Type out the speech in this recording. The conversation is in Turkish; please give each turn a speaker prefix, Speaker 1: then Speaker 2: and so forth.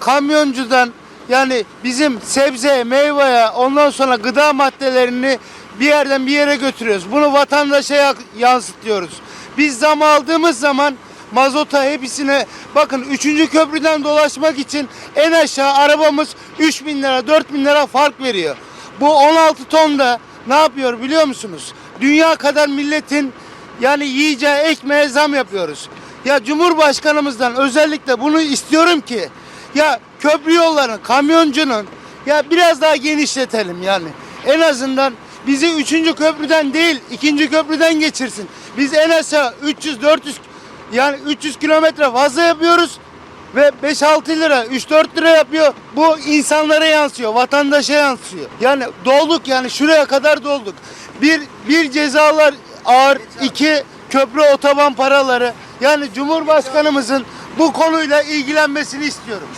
Speaker 1: kamyoncudan yani bizim sebze, meyveye ondan sonra gıda maddelerini bir yerden bir yere götürüyoruz. Bunu vatandaşa yansıtıyoruz. Biz zam aldığımız zaman mazota hepsine bakın 3. köprüden dolaşmak için en aşağı arabamız 3 bin lira 4 bin lira fark veriyor. Bu 16 ton da ne yapıyor biliyor musunuz? Dünya kadar milletin yani yiyeceği ekmeğe zam yapıyoruz. Ya Cumhurbaşkanımızdan özellikle bunu istiyorum ki ya köprü yolların, kamyoncunun ya biraz daha genişletelim yani. En azından bizi 3. köprüden değil 2. köprüden geçirsin. Biz en aşağı 300-400 yani 300 kilometre fazla yapıyoruz ve 5-6 lira 3-4 lira yapıyor. Bu insanlara yansıyor, vatandaşa yansıyor. Yani dolduk yani şuraya kadar dolduk. Bir, bir cezalar ağır, iki köprü otoban paraları. Yani Cumhurbaşkanımızın bu konuyla ilgilenmesini istiyorum.